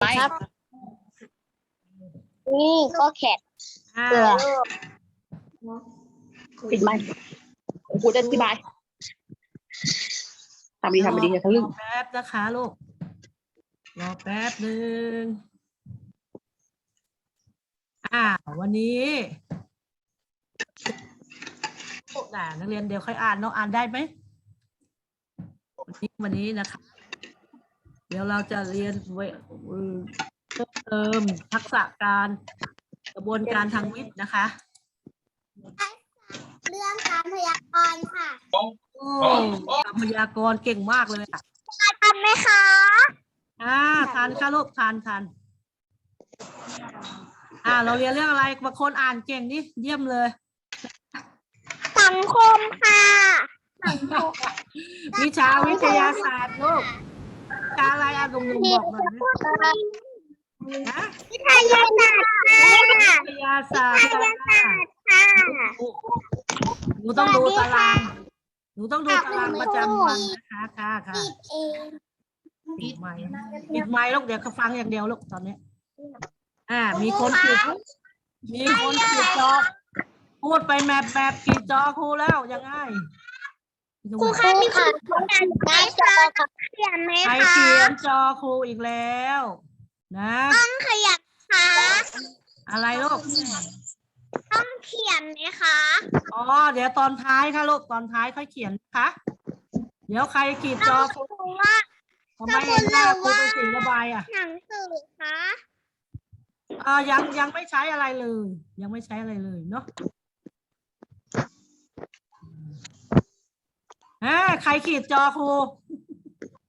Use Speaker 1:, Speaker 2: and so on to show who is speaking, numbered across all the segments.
Speaker 1: ไป
Speaker 2: ครับ นี่ก็แขก
Speaker 1: อ่า
Speaker 2: เกลือ
Speaker 1: ปิดไมค์ครูจะอธิบายทำดีทำดีอย่าทะลึ่ง
Speaker 3: รอแป๊บนะคะลูก รอแป๊บหนึ่งอ่า วันนี้โอ้ด่านักเรียนเดี๋ยวค่อยอ่านน้องอ่านได้ไหมวันนี้วันนี้นะคะ เดี๋ยวเราจะเรียนเวเอ่อเพิ่มเติมทักษะการกระบวนการทางวิทย์นะคะ
Speaker 2: เรื่องการพยากรณ์ค่ะ
Speaker 3: โอ้คำพยากรณ์เก่งมากเลยอะ
Speaker 2: ทำไหมคะ
Speaker 3: อ่าทานค่ะลูกทานทานอ่า เราเรียนเรื่องอะไรบางคนอ่านเก่งนี่เยี่ยมเลย
Speaker 2: สังคมค่ะ
Speaker 3: วิชาวิทยาศาสตร์ลูกวิชาอะไรอะลุงลุงบอกหน่อยดินะ
Speaker 2: วิทยาศาสตร์ค่ะ
Speaker 3: วิทยาศาสตร์ค่ะ
Speaker 2: ค่ะ
Speaker 3: หนูต้องดูตารางหนูต้องดูตารางประจำวันนะคะค่ะค่ะ
Speaker 2: ผิดเอง
Speaker 3: ปิดไมค์ปิดไมค์ลูกเดี๋ยวเขาฟังอย่างเดียวลูกตอนนี้ อ่า มีคนขีดมีคนขีดจอพูดไปแมปแมปขีดจอครูแล้วยังไง
Speaker 2: ครูคะมีคนเขียนไหมคะเขียนไหม
Speaker 3: ใคร
Speaker 2: คะ
Speaker 3: เขียนจอครูอีกแล้ว นะ
Speaker 2: ต้องขยับค่ะ
Speaker 3: อะไรลูก
Speaker 2: ต้องเขียนไหมคะ
Speaker 3: อ๋อ เดี๋ยวตอนท้ายค่ะลูก ตอนท้ายค่อยเขียนนะคะ เดี๋ยวใครขีดจอครู
Speaker 2: ครูว่า
Speaker 3: ทำไมเห็นหน้าครูเป็นสีระบายอะ
Speaker 2: หนังสือคะ
Speaker 3: อ่ายังยังไม่ใช้อะไรเลย ยังไม่ใช้อะไรเลยเนาะ อ่าใครขีดจอครู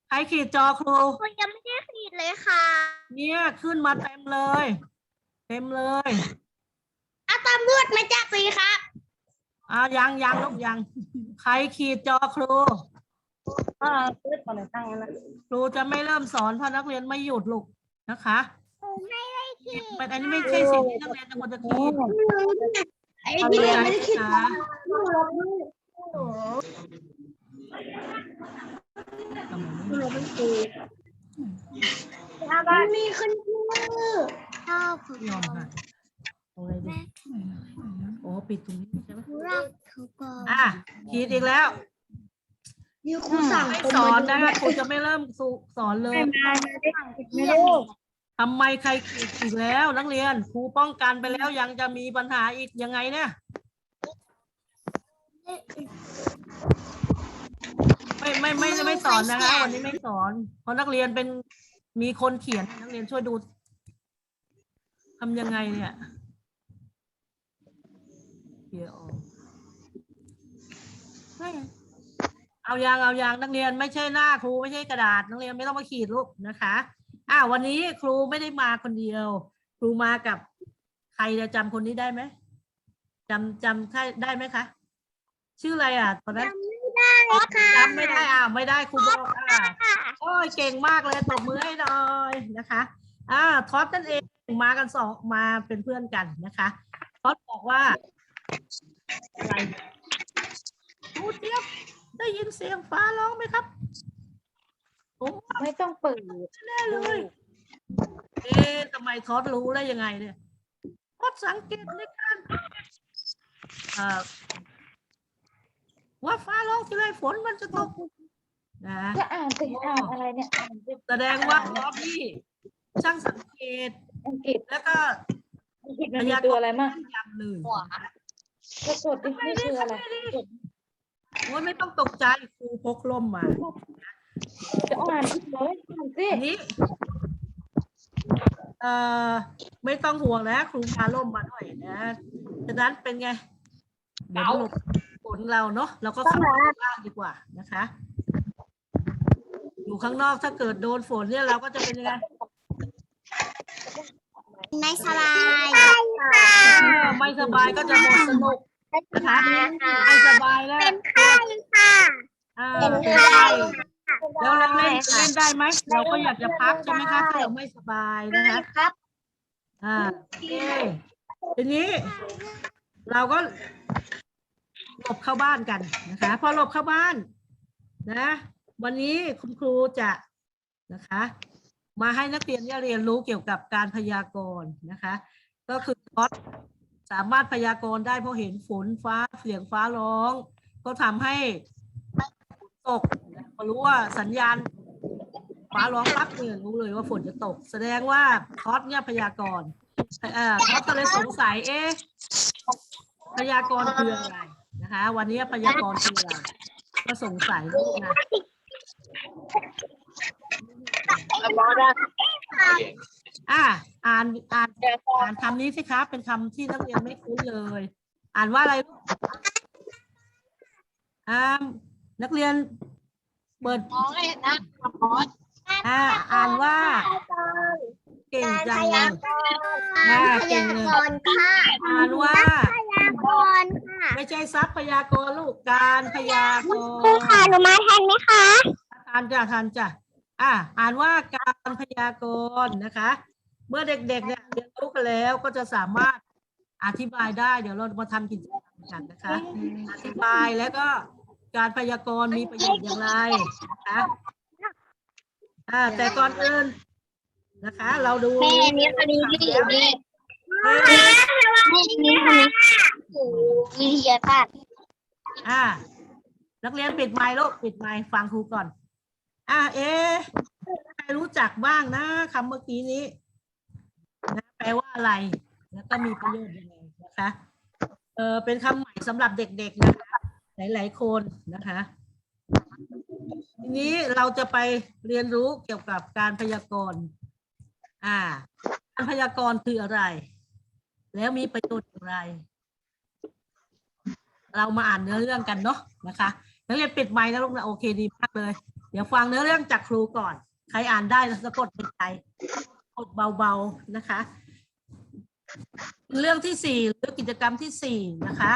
Speaker 3: ใครขีดจอครู
Speaker 2: ครูยังไม่ได้ขีดเลยค่ะ
Speaker 3: เนี่ยขึ้นมาเต็มเลย เต็มเลย
Speaker 2: เอาตำรวจมาจับสิครับ
Speaker 3: อ่ายังยังลูกยัง ใครขีดจอครู
Speaker 1: อ่าเลือกก่อนเลยตั้งนั้นนะ
Speaker 3: ครูจะไม่เริ่มสอนถ้านักเรียนไม่หยุดลูกนะคะ
Speaker 2: ครูไม่ได้ขีด
Speaker 3: มันอันนี้ไม่ใช่สิ่งที่นักเรียนจะควรจะขีด
Speaker 2: ไอ้เดียไม่ได้ขีด
Speaker 3: นะ คะ
Speaker 2: มันมีคนชื่อชอบ
Speaker 3: ยอมค่ะตรงไหนดีโอ้ปิดตรงนี้ใช่ไหม
Speaker 2: รักเขาก่อน
Speaker 3: อะขีดอีกแล้ว
Speaker 2: นี่ครูสั่ง
Speaker 3: ไม่สอนนะคะครูจะไม่เริ่มสอนเลย
Speaker 2: ไม่รู้
Speaker 3: ทำไมใครขีดอีกแล้วนักเรียนครูป้องกันไปแล้วยังจะมีปัญหาอีกยังไงเนี่ย ไม่ไม่ไม่ไม่สอนนะคะวันนี้ไม่สอน เพราะนักเรียนเป็นมีคนเขียนนักเรียนช่วยดูทำยังไงเนี่ยเขียนออกเฮ้ยเอายางเอายางนักเรียนไม่ใช่หน้าครูไม่ใช่กระดาษนักเรียนไม่ต้องมาขีดลูกนะคะอ่าวันนี้ครูไม่ได้มาคนเดียว ครูมากับใครจะจำคนนี้ได้ไหมจำจำใครได้ไหมคะ ชื่ออะไรอะตอนนั้น
Speaker 2: ค่ะ
Speaker 3: จำไม่ได้อ่าไม่ได้ครูบอกอ่าโอ้ยเก่งมากเลยตบมือให้หน่อยนะคะอ่าท็อปนั่นเองมากันสองมาเป็นเพื่อนกันนะคะท็อปบอกว่าอะไรครูเจี๊ยบได้ยินเสียงฟ้าร้องไหมครับผมว่า
Speaker 1: ไม่ต้องเปิด
Speaker 3: แน่เลยเอ๊ะทำไมท็อปรู้ได้ยังไงเนี่ยท็อปสังเกตในการอ่า ว่าฟ้าร้องทีไรฝนมันจะตกนะ
Speaker 1: จะอ่านเป็นอ่านอะไรเนี่ยอ่านเป็น
Speaker 3: แสดงว่าท็อปนี่ช่างสังเกต
Speaker 1: อังกฤษ
Speaker 3: แล้วก็
Speaker 1: อังกฤษมันมีตัวอะไรมั่ง
Speaker 3: แม่นยำเลย
Speaker 1: กระสดดินี่คืออะไร
Speaker 3: โอ้ยไม่ต้องตกใจครูพกล่มมา
Speaker 1: จะอ่านที่เลยอ่านสิ
Speaker 3: อันนี้เอ่อไม่ต้องห่วงนะ ครูพาล่มมาหน่อยนะฉะนั้นเป็นไงเดี๋ยว หลบฝนเราเนาะเราก็เข้าไปในบ้านดีกว่านะคะ อยู่ข้างนอกถ้าเกิดโดนฝนเนี่ยเราก็จะเป็นยังไง
Speaker 2: ไม่สบาย
Speaker 3: เออไม่สบายก็จะหมดสนุกนะคะไม่สบายแล้ว
Speaker 2: เป็นไข้ค่ะ
Speaker 3: อ่า
Speaker 2: เป็น
Speaker 3: เป็น
Speaker 2: ไข้
Speaker 3: ไข้แล้วเราเล่นเล่นได้ไหมเราก็อยากจะพักใช่ไหมคะถ้าเราไม่สบายนะคะ
Speaker 2: ครับ
Speaker 3: อ่าโอเคทีนี้ เราก็ หลบเข้าบ้านกันนะคะ พอหลบเข้าบ้านนะ วันนี้คุณครูจะนะคะ มาให้นักเรียนเรียนรู้เกี่ยวกับการพยากรณ์นะคะ ก็คือคอสสามารถพยากรณ์ได้เพราะเห็นฝนฟ้าเสียงฟ้าร้อง ก็ทำให้ฝนตกพอรู้ว่าสัญญาณฟ้าร้องปั๊บเนี่ยรู้เลยว่าฝนจะตก แสดงว่าคอสเนี่ยพยากรณ์เอ่อคอสก็เลยสงสัยเอ๊ะพยากรณ์คืออะไร นะคะ วันนี้พยากรณ์คืออะไรก็สงสัยลูกนะอะอ่านอ่านอ่านคำนี้สิครับ เป็นคำที่นักเรียนไม่คุ้นเลย อ่านว่าอะไรลูกอ่านักเรียน เปิด
Speaker 2: มองเห็นนะ
Speaker 3: อ่าอ่านว่า เก่ง
Speaker 2: การ
Speaker 3: จั
Speaker 2: พ
Speaker 3: งเลย
Speaker 2: ยากรณ์
Speaker 3: อ่า
Speaker 2: พ
Speaker 3: เก่
Speaker 2: ยาง
Speaker 3: เลย
Speaker 2: กรณ์ค่ะ
Speaker 3: อ่านว่า
Speaker 2: พยากรณ์ค่ะ
Speaker 3: ไม่ใช่ทรัพยากรลูกการพยากร
Speaker 2: ครูค่ะหนูมาแทนไหมคะ
Speaker 3: ทานจ้ะทานจ้ะอ่าอ่านว่าการพยากรณ์นะคะ เมื่อเด็กๆเนี่ยเรียนรู้กันแล้วก็จะสามารถอธิบายได้เดี๋ยวเรามาทำกิจกรรมกันนะคะ อธิบายแล้วก็การพยากรณ์มีประโยชน์อย่างไรนะคะอ่าแต่ก่อนอื่น นะคะ เราดู
Speaker 2: แม่นี่คนนี้ที่อยู่นี่
Speaker 3: เฮ้ย
Speaker 2: แม่นี่คนนี้วิทยาศาสตร์
Speaker 3: อ่า นักเรียนปิดไมค์ลูกปิดไมค์ฟังครูก่อน อ่าเอ๊ะใครรู้จักบ้างนะคำเมื่อกี้นี้นะแปลว่าอะไร แล้วก็มีประโยชน์ยังไงนะคะเออเป็นคำใหม่สำหรับเด็กๆนะคะหลายๆคนนะคะทีนี้เราจะไปเรียนรู้เกี่ยวกับการพยากรณ์ อ่าการพยากรณ์คืออะไร แล้วมีประโยชน์อย่างไร เรามาอ่านเนื้อเรื่องกันเนาะนะคะนักเรียนปิดไมค์นะลูกนะโอเคดีมากเลย เดี๋ยวฟังเนื้อเรื่องจากครูก่อน ใครอ่านได้สะกดเป็นใจกดเบาๆนะคะ เรื่องที่สี่หรือกิจกรรมที่สี่นะคะ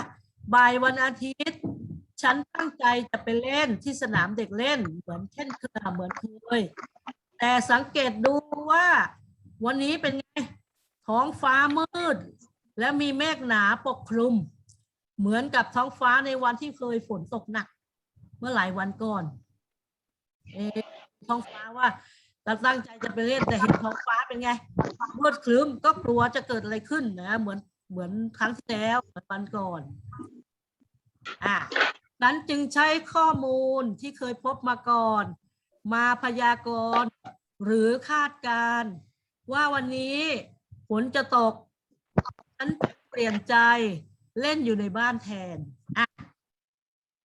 Speaker 3: บ่ายวันอาทิตย์ ฉันตั้งใจจะไปเล่นที่สนามเด็กเล่นเหมือนเช่นเคยเหมือนเคยแต่สังเกตดูว่า วันนี้เป็นไงท้องฟ้ามืด และมีเมฆหนาปกคลุม เหมือนกับท้องฟ้าในวันที่เคยฝนตกหนัก เมื่อหลายวันก่อนเอท้องฟ้าว่าเราตั้งใจจะไปเล่นแต่เห็นท้องฟ้าเป็นไงมืดครึ้มก็กลัวจะเกิดอะไรขึ้นนะเหมือนเหมือนครั้งที่แล้วเหมือนวันก่อนอะนั้นจึงใช้ข้อมูลที่เคยพบมาก่อน มาพยากรณ์หรือคาดการณ์ ว่าวันนี้ฝนจะตกฉันเปลี่ยนใจเล่นอยู่ในบ้านแทนอะ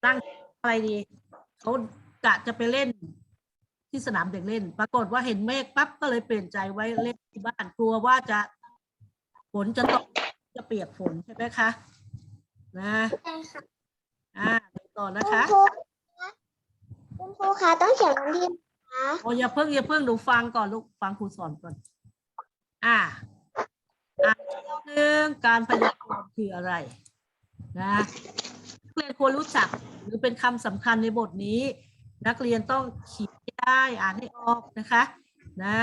Speaker 3: ตั้งอะไรดีเขากะจะไปเล่นที่สนามเด็กเล่น ปรากฏว่าเห็นเมฆปั๊บก็เลยเปลี่ยนใจไว้เล่นที่บ้านกลัวว่าจะฝนจะตกจะเปียกฝนใช่ไหมคะนะอ่าดูต่อนะคะ
Speaker 2: คุณครูคะต้องเขียนวันที่นะคะ
Speaker 3: โอ้อย่าเพิ่งอย่าเพิ่งหนูฟังก่อนลูกฟังครูสอนก่อน อ่าอ่าหนึ่งการพยากรณ์คืออะไรนะนักเรียนควรรู้จักหรือเป็นคำสำคัญในบทนี้ นักเรียนต้องเขียนได้อ่านให้ออกนะคะนะ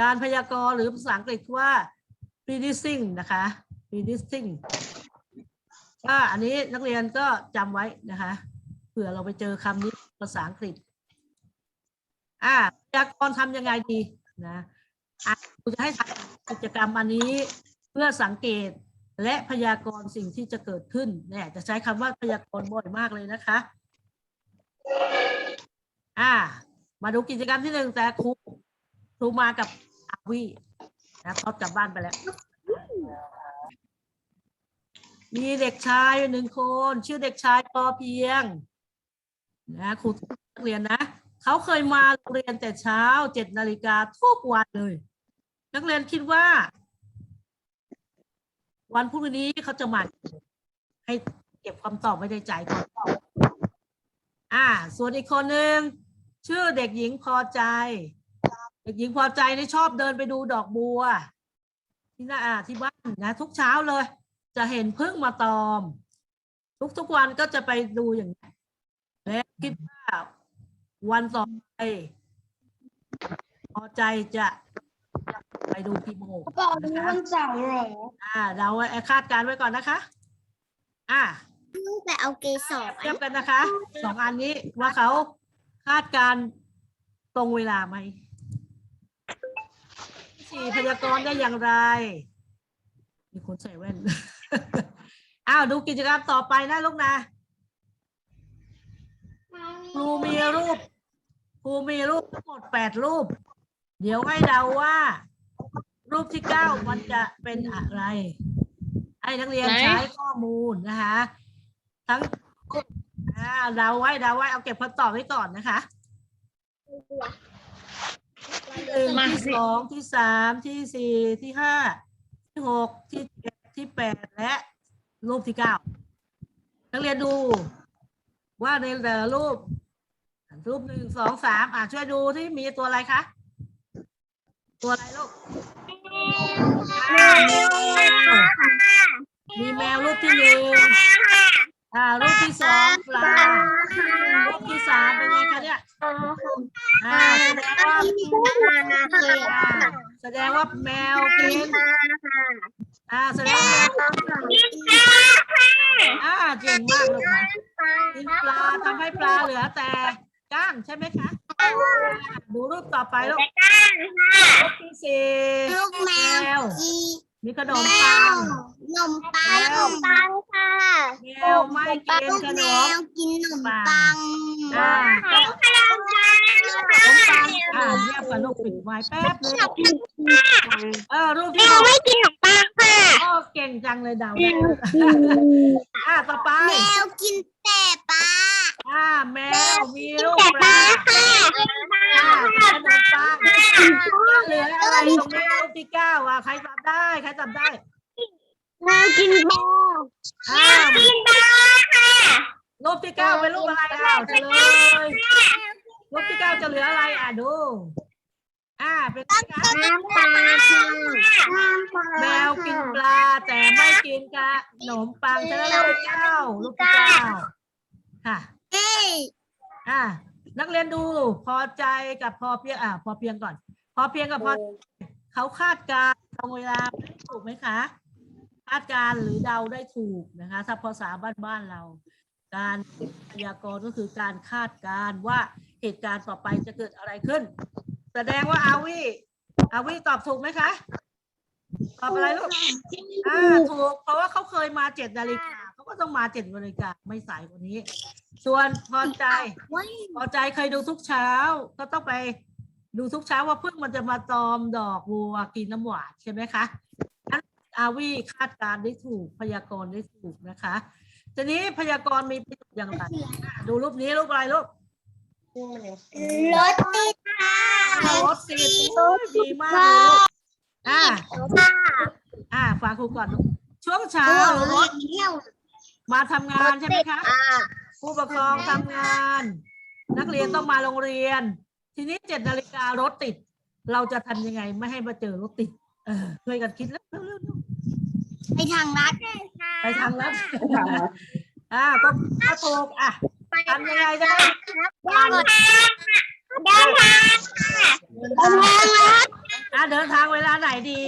Speaker 3: การพยากรณ์หรือภาษาอังกฤษว่า predicting นะคะ predicting ก็อันนี้นักเรียนก็จำไว้นะคะเผื่อเราไปเจอคำนี้ภาษาอังกฤษอ่าพยากรณ์ทำยังไงดีนะ ครูจะให้ทำกิจกรรมอันนี้เพื่อสังเกตและพยากรณ์สิ่งที่จะเกิดขึ้นเนี่ยจะใช้คำว่าพยากรณ์บ่อยมากเลยนะคะ อ่า มาดูกิจกรรมที่หนึ่งแต่ครูครูมากับอาวีนะเขากลับบ้านไปแล้ว มีเด็กชายหนึ่งคน ชื่อเด็กชายปอเพียง นะครูเรียนนะ เขาเคยมาเรียนแต่เช้าเจ็ดนาฬิกาทุกวันเลย นักเรียนคิดว่า วันพรุ่งนี้เขาจะมาให้เก็บคำตอบไว้ในใจก่อนอ่า ส่วนอีกคนหนึ่งชื่อเด็กหญิงพอใจ เด็กหญิงพอใจนี่ชอบเดินไปดูดอกบัว ที่หน้าอ่าที่บ้านนะ ทุกเช้าเลย จะเห็นพึ่งมาตอม ทุกๆวันก็จะไปดูอย่างนี้และคิดว่าวันต่อไปพอใจจะ ไปดูกี่โมงนะคะ
Speaker 2: เสาร์เหรอ
Speaker 3: อ่า เราคาดการณ์ไว้ก่อนนะคะ อ่า
Speaker 2: ไปเอาเกสร
Speaker 3: เทียบกันนะคะสองอันนี้ว่าเขาคาดการณ์ตรงเวลาไหมสี่พยากรณ์ได้อย่างไร มีคนใส่แว่น อ้าว ดูกิจกรรมต่อไปนะลูกนะครูมีรูปครูมีรูปทั้งหมดแปดรูป เดี๋ยวให้เดาว่า รูปที่เก้ามันจะเป็นอะไร ให้นักเรียน
Speaker 2: ไหน
Speaker 3: ใช้ข้อมูลนะคะ ทั้งอ่าเดาไว้เดาไว้เอาเก็บคำตอบไว้ก่อนนะคะที่หนึ่ง
Speaker 2: มา
Speaker 3: ที่
Speaker 2: สิ
Speaker 3: สองที่สามที่สี่ที่ห้าที่หกที่เจ็ดที่แปดและรูปที่เก้านักเรียนดู ว่าในแต่ละรูป รูปหนึ่งสองสามอะช่วยดูที่มีตัวอะไรคะ ตัวอะไรลูกอ่ามีแมวมีแมวรูปที่หนึ่งอ่ารูปที่สองปลารูปที่สามเป็นไงคะเนี่ยอ่าแสดงว่าอ่าแสดงว่าแมวกินอ่าแสดงว่าอ่าเก่งมากลูกนะกินปลาทำให้ปลาเหลือแต่ก้างใช่ไหมคะ ดูรูปต่อไปลูกรูปที่สี่
Speaker 2: ลูกแมวอี
Speaker 3: มีขน
Speaker 2: แม
Speaker 3: มปัง
Speaker 2: วนมปังนมปังค่ะ
Speaker 3: แมวไม่กินขน
Speaker 2: แม
Speaker 3: ม
Speaker 2: วกินนมปัง
Speaker 3: อ่า
Speaker 2: ขนมปัง
Speaker 3: ขนมปังอ่าเรียกกับลูกปิดไว้แป๊บนึงเออรูปที่หก
Speaker 2: ไม่กินขนมปังค่ะ
Speaker 3: โอ้เก่งจังเลยเดาได้อ่าต่อไป
Speaker 2: แมวกินแต่ปลา
Speaker 3: อ่าแมวมีลูก
Speaker 2: แต่
Speaker 3: ป
Speaker 2: ปลา
Speaker 3: ลา
Speaker 2: ค่ะ
Speaker 3: อ่าขนมปังเหลืออะไรตรงนี้รูปที่เก้าอะใครจำได้ใครจำได้
Speaker 2: แมวกินปลา
Speaker 3: อ่า
Speaker 2: กินปลาค่ะ
Speaker 3: รูปที่เก้าเป็นรูปอะไรอะเฉลยรูปที่เก้าจะเหลืออะไรอะดูอ่าเป็นไงคะ
Speaker 2: น้ำปลาค่ะน้ำปลา
Speaker 3: แมวกินปลาแต่ไม่กินกะขนมปังฉะนั้นรูปที่เก้ารูปที่เก้าค่ะ
Speaker 2: เอ้ย
Speaker 3: อ่านักเรียนดูพอใจกับพอเพียงอ่าพอเพียงก่อน พอเพียงกับพอเขาคาดการณ์ตรงเวลาถูกไหมคะ คาดการณ์หรือเดาได้ถูกนะคะถ้าภาษาบ้านๆเรา การพยากรณ์ก็คือการคาดการณ์ว่าเหตุการณ์ต่อไปจะเกิดอะไรขึ้น แสดงว่าอาวิอาวิตอบถูกไหมคะ ตอบอะไรลูกอ่าถูก เพราะว่าเขาเคยมาเจ็ดนาฬิกา เขาก็ต้องมาเจ็ดนาฬิกาไม่สายกว่านี้ ส่วนพอใจพอใจเคยดูทุกเช้า ก็ต้องไปดูทุกเช้าว่าพึ่งมันจะมาตอมดอกบัวกินน้ำหวานใช่ไหมคะนั้นอาวีคาดการณ์ได้ถูกพยากรณ์ได้ถูกนะคะทีนี้พยากรณ์มีประโยชน์อย่างไรอะดูรูปนี้รูปอะไรลูก
Speaker 2: รถติดค่ะ
Speaker 3: รถติดโอ้ยดีมากเลยลูกอ่า
Speaker 2: ค่ะ
Speaker 3: อ่าฟังครูก่อนลูกช่วงเช้าร
Speaker 2: ถเที่ยว
Speaker 3: มาทำงานใช่ไหมคะผู้ปกครองทำงาน นักเรียนต้องมาโรงเรียน ทีนี้เจ็ดนาฬิการถติด เราจะทำยังไงไม่ให้มาเจอรถติด เออช่วยกันคิดแล้วเร็วๆ
Speaker 2: ไปทางรัดเลยค่ะ
Speaker 3: ๆไปทางนั้นอ่าก็ก็ถูกอะทำยังไงได้
Speaker 2: เดินทางเดินทาง
Speaker 3: เดิน
Speaker 2: เดิ
Speaker 3: ทาง
Speaker 2: นทางรัด
Speaker 3: อะเดินทางเวลาไหนดี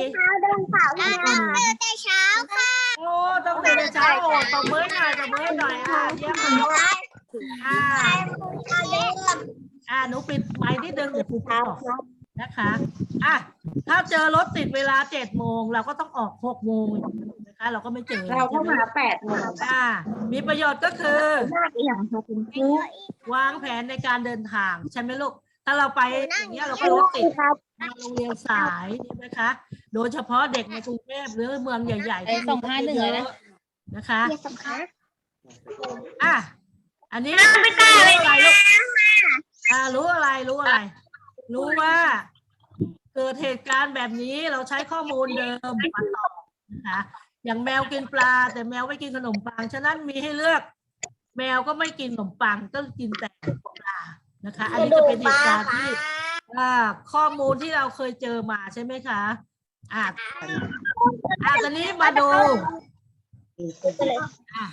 Speaker 2: เดินเสาร์ต้องตื่นแต่เช้าค่ะ
Speaker 3: โอ้ต้องตื่นแต่เช้าโอ้ตบมือหน่อยตบมือหน่อยอะเยี่ยมเลยอ่าอ่าหนูปิดไมค์นิดนึงเดี๋ยวครูพูดต่อนะคะอะถ้าเจอรถติดเวลาเจ็ดโมงเราก็ต้องออกหกโมงถูกไหมคะ เราก็ไม่เจอ
Speaker 1: เราเข้ามาแปดโมง
Speaker 3: อ่ามีประโยชน์ก็คือ
Speaker 1: มากอย่างค่ะคุณครู
Speaker 3: วางแผนในการเดินทางใช่ไหมลูก ถ้าเราไปอย่างเงี้ยเราก็รถติดมาโรงเรียนสายใช่ไหมคะ โดยเฉพาะเด็กในกรุงเทพหรือเมืองใหญ่ๆที่มีรถเยอะๆนะคะ
Speaker 2: เรียนสำคัญ
Speaker 3: อะอันนี้รู้อะไรลูกอ่ารู้อะไรรู้อะไร รู้ว่า เกิดเหตุการณ์แบบนี้เราใช้ข้อมูลเดิมมาตอบนะคะอย่างแมวกินปลา แต่แมวไม่กินขนมปัง ฉะนั้นมีให้เลือก แมวก็ไม่กินขนมปังก็กินแต่ปลา นะคะ อันนี้จะเป็นเหตุการณ์ที่อ่าข้อมูลที่เราเคยเจอมาใช่ไหมคะอ่าอ่าตอนนี้มาดูอะ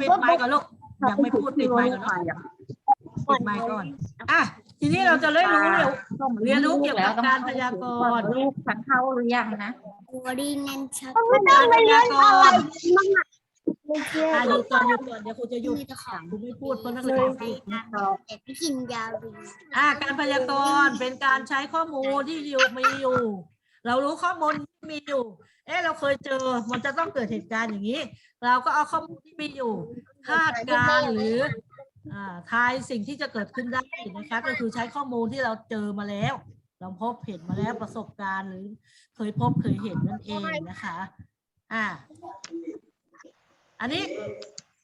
Speaker 3: ปิดไมค์ก่อนลูกยังไม่พูดปิดไมค์ก่อนเนอะปิดไมค์ก่อนอะทีนี้เราจะเรียนรู้เร็วเรียนรู้เกี่ยวกับการพยากรณ์
Speaker 1: ลูกฉันเข้าหรือยังนะ
Speaker 2: โอริเนนชัก
Speaker 3: การพยากรณ์
Speaker 2: ไม่เชื่อ
Speaker 3: อะหยุดก่อนหยุดก่อนเดี๋ยวครูจะหยุด
Speaker 2: มีตะขาบ
Speaker 3: ครูไม่พูดเพราะนักเรียนพูด
Speaker 2: แต่ไม่กินยาลี
Speaker 3: อะการพยากรณ์เป็นการใช้ข้อมูลที่อยู่มีอยู่ เรารู้ข้อมูลที่มีอยู่ เอ๊ะเราเคยเจอมันจะต้องเกิดเหตุการณ์อย่างนี้ เราก็เอาข้อมูลที่มีอยู่คาดการณ์หรืออ่าทายสิ่งที่จะเกิดขึ้นได้นะคะ ก็คือใช้ข้อมูลที่เราเจอมาแล้ว เราพบเห็นมาแล้วประสบการณ์หรือเคยพบเคยเห็นนั่นเองนะคะ อ่า อันนี้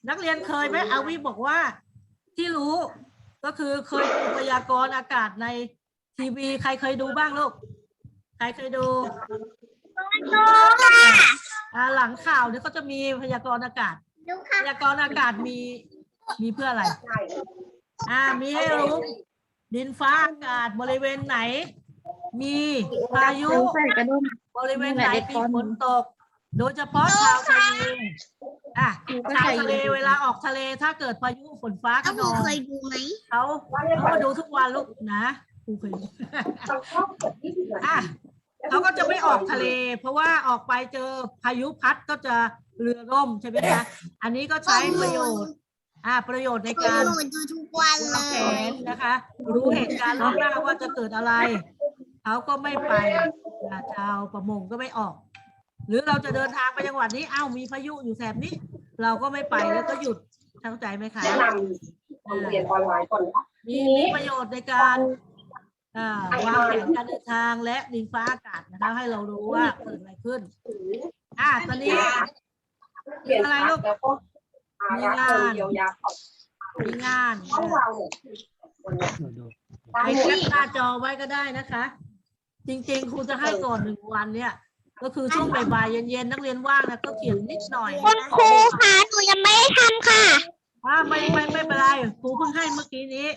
Speaker 3: นักเรียนเคยไหมอาวิบอกว่าที่รู้ก็คือเคยดูพยากรณ์อากาศในทีวี ใครเคยดูบ้างลูก ใครเคยดูอ่าหลังข่าวเนี่ยเขาจะมีพยากรณ์อากาศ
Speaker 2: ดู
Speaker 3: พ
Speaker 2: ค่ะ
Speaker 3: ยากรณ์อากาศมีมีเพื่ออะไร อ่ามีให้รู้ ดินฟ้าอากาศบริเวณไหน มีพายุ
Speaker 1: ใส่กระดุม
Speaker 3: บริเวณไหนมีฝนตก โดยเฉพาะชาวทะเล อะชาวทะเลเวลาออกทะเลถ้าเกิดพายุฝนฟ้าข
Speaker 2: ถ้านครู
Speaker 3: อง
Speaker 2: เคยดูไหม
Speaker 3: เขาเขามาดูทุกวันลูกนะครูเคยดูอะเขาก็จะไม่ออกทะเล เพราะว่าออกไปเจอพายุพัดก็จะเรือล่มใช่ไหมคะอันนี้ก็ใช้ประโยชน์ อ่า ประโยชน์ใน
Speaker 2: ครู
Speaker 3: การ
Speaker 2: ดูทุกวันเล
Speaker 3: วางแผ
Speaker 2: ย
Speaker 3: นนะคะ รู้เหตุการณ์ล่วงหน้าว่าจะเกิดอะไร เขาก็ไม่ไปอ่าชาวประมงก็ไม่ออก หรือเราจะเดินทางไปจังหวัดนี้อ้าวมีพายุอยู่แถบนี้ เราก็ไม่ไปแล้วก็หยุดเข้าใจไหมคะ
Speaker 4: แนะนำโรงเรียนออนไลน์ก่อนค่ะ
Speaker 3: มีมีประโยชน์ในการอ่าวางแผนการเดินทางและดินฟ้าอากาศนะคะให้เรารู้ว่าเกิดอะไรขึ้นอ่าตอนนี้
Speaker 4: เปลี่ยนพักแล้วก็อารักคนเยียวยาของ
Speaker 3: มีงาน
Speaker 4: ห้องเราเนี่ยคนเนี้ยได้
Speaker 3: ไป
Speaker 4: หม
Speaker 3: แค
Speaker 4: ด
Speaker 3: ปหน้าจอไว้ก็ได้นะคะ จริงๆครูจะให้ก่อนหนึ่งวันเนี่ย ก็คือช่วงบ่ายๆเย็นๆนักเรียนว่างนะก็เขียนนิดหน่อย
Speaker 2: คุณครูคะหนูยังไม่ได้ทำค่ะ
Speaker 3: ว่าไม่ไม่ไม่เป็นไรครูเพิ่งให้เมื่อกี้นี้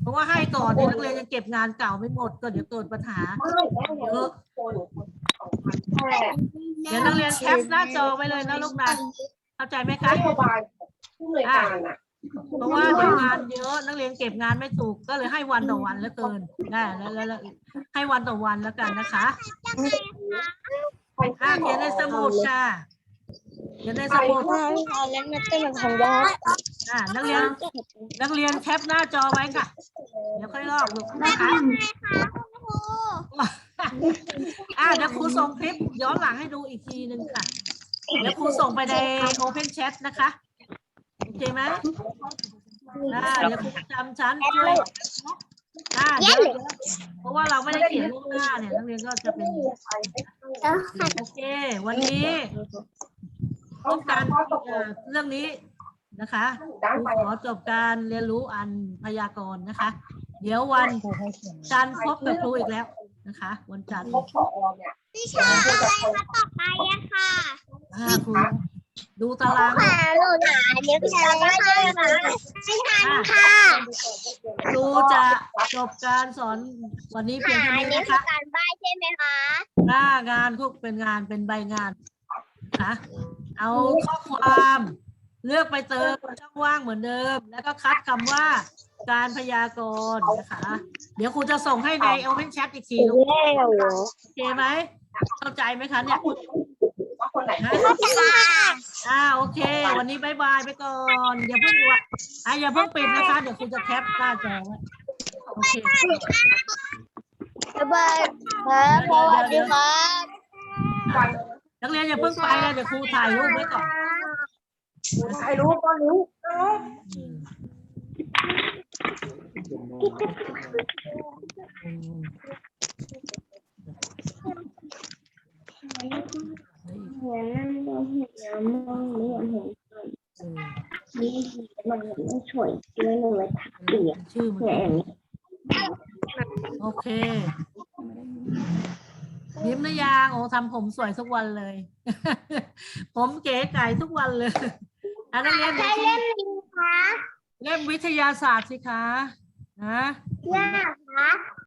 Speaker 3: เพราะว่าให้ก่อนเดี๋ยวนักเรียนยังเก็บงานเก่าไม่หมดก็เดี๋ยวเกิดปัญหา
Speaker 4: ไม่ได้เยอะคนสองพันแค่
Speaker 3: เดี๋ยวนักเรียนแคปหน้าจอไว้เลยนะลูกนะเข้าใจไหมคะ
Speaker 4: นโยบายผู้หน่วยการอะ
Speaker 3: เพ ราะว่าเดี๋ยวงานเยอะนักเรียนเก็บงานไม่ถูกก็เลยให้วันต่อวันแล้วเกินได้แล้วแล้วแล้วให้วันต่อวันแล้วกันนะคะอ่าเขียนในสมุดค่ะเขียนในสมุด
Speaker 2: แล้วมันจะเป็นของยา
Speaker 3: อ่านักเรียนนักเรียนแคปหน้าจอไว้ค่ะ เดี๋ยวค่อยลอกลูกนะคะ
Speaker 2: ครู
Speaker 3: อ่าเดี๋ยวครูส่งคลิปย้อนหลังให้ดูอีกทีหนึ่งค่ะเดี๋ยวครูส่งไปใน Open Chat นะคะ โอเคไหม อ่าเดี๋ยวครูประจำชั้นช่วยอ่าเดี๋ยวเดี๋ยวเพราะว่าเราไม่ได้เขียนล่วงหน้าเนี่ยนักเรียนก็จะเป็น โอเค วันนี้ต้องการเอ่อเรื่องนี้นะคะครูขอจบการเรียนรู้อันพยากรณ์นะคะ เดี๋ยววันจันทร์พบกับครูอีกแล้วนะคะ วันจันทร์
Speaker 4: พบผอเนี่ย
Speaker 2: วิชาอะไรคะต่อไปอะค่ะ
Speaker 3: อ่าครู ดูตาราง
Speaker 2: ค่ะหนูหนาเดี๋ยววิชาอะไรคะไม่ทันค่ะ
Speaker 3: ครูจะจบการสอนวันนี้เพียง
Speaker 2: หา
Speaker 3: เท่านี้
Speaker 2: เดี๋ยว
Speaker 3: นะ
Speaker 2: คื
Speaker 3: คะ
Speaker 2: อการบ้านใช่ไหมคะ
Speaker 3: หน้างานทุกเป็นงานเป็นใบงานนะคะเอาข้อความ เลือกไปเติมช่องว่างเหมือนเดิม แล้วก็คัดคำว่าการพยากรณ์นะคะ เดี๋ยวครูจะส่งให้ใน Open Chat อีกทีลูกโอเคไหมเข้าใจไหมคะเนี่ย
Speaker 4: ว่า คนไหน
Speaker 3: ฮะ
Speaker 2: ค่ะ
Speaker 3: อ่าโอเค วันนี้บายบายไปก่อน อย่าเพิ่งวะอะอย่าเพิ่งปิดนะคะ เดี๋ยวครูจะแคปหน้าจอไว้โอเค
Speaker 2: บ๊ายบายครับสวัสดีครับ
Speaker 3: นักเรียนอย่าเพิ่งไปนะเดี๋ยวครูถ่ายรูปไว้ก่อน
Speaker 4: ใครรู้ก็รู้
Speaker 3: อืมอืม
Speaker 2: เหนนั่งมองเห็นน้ำมองเรื่องเห็น
Speaker 3: อืม
Speaker 2: นี่มันไม่ช่วยเรื่องหนูเลยถักเปียก
Speaker 3: ชื่อมัน
Speaker 2: เนี่ยอย่างนี้
Speaker 3: โอเคยิ้มหรือยังโอ้ทำผมสวยทุกวันเลย ผมเก๋ไก่ทุกวันเลยอะนักเรียน
Speaker 2: ใช้
Speaker 3: เดี๋ยว
Speaker 2: เล่มนี้คะ
Speaker 3: เล่มวิทยาศาสตร์สิคะนะ
Speaker 2: ยากคะ